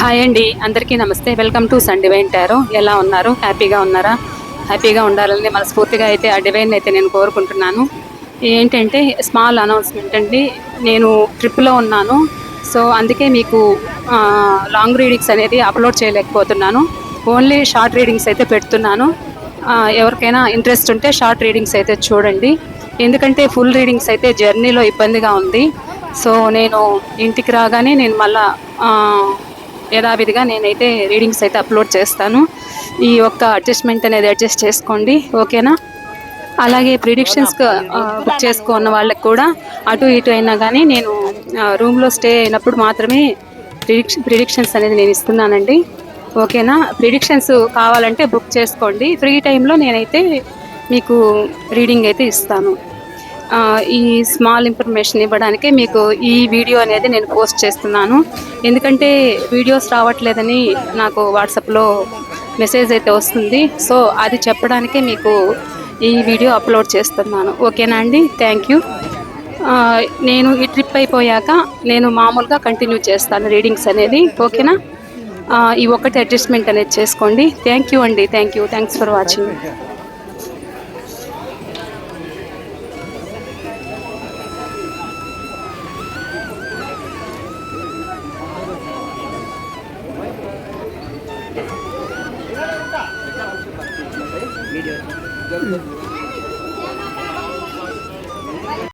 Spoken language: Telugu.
హాయ్ అండి. అందరికీ నమస్తే. Welcome to Sun Divine Tarot ఎలా ఉన్నారు? హ్యాపీగా ఉన్నారా? హ్యాపీగా ఉండాలని మనస్ఫూర్తిగా అయితే ఆ డివైన్ అయితే నేను కోరుకుంటున్నాను. ఏంటంటే స్మాల్ అనౌన్స్మెంట్ అండి. నేను ట్రిప్లో ఉన్నాను. సో అందుకే మీకు లాంగ్ రీడింగ్స్ అనేది అప్లోడ్ చేయలేకపోతున్నాను. ఓన్లీ షార్ట్ రీడింగ్స్ అయితే పెడుతున్నాను. ఎవరికైనా ఇంట్రెస్ట్ ఉంటే షార్ట్ రీడింగ్స్ అయితే చూడండి. ఎందుకంటే ఫుల్ రీడింగ్స్ అయితే జర్నీలో ఇబ్బందిగా ఉంది. సో నేను ఇంటికి రాగానే నేను మళ్ళీ యథావిధిగా నేనైతే రీడింగ్స్ అయితే అప్లోడ్ చేస్తాను. ఈ ఒక్క అడ్జస్ట్మెంట్ అనేది అడ్జస్ట్ చేసుకోండి ఓకేనా? అలాగే ప్రిడిక్షన్స్ బుక్ చేసుకున్న వాళ్ళకి కూడా అటు ఇటు అయినా కానీ నేను రూమ్లో స్టే అయినప్పుడు మాత్రమే ప్రిడిక్షన్ ప్రిడిక్షన్స్ అనేది నేను ఇస్తున్నానండి. ఓకేనా? ప్రిడిక్షన్స్ కావాలంటే బుక్ చేసుకోండి. ఫ్రీ టైంలో నేనైతే మీకు రీడింగ్ అయితే ఇస్తాను. ఈ స్మాల్ ఇన్ఫర్మేషన్ ఇవ్వడానికే మీకు ఈ వీడియో అనేది నేను పోస్ట్ చేస్తున్నాను. ఎందుకంటే వీడియోస్ రావట్లేదని నాకు వాట్సాప్లో మెసేజ్ అయితే వస్తుంది. సో అది చెప్పడానికే మీకు ఈ వీడియో అప్లోడ్ చేస్తున్నాను. ఓకేనా అండి? థ్యాంక్ యూ నేను ఈ ట్రిప్ అయిపోయాక నేను మామూలుగా కంటిన్యూ చేస్తాను రీడింగ్స్ అనేది. ఓకేనా ఈ ఒక్కటి అడ్జస్ట్మెంట్ అనేది చేసుకోండి. థ్యాంక్ యూ అండి. Thank you thanks for watching Yeah.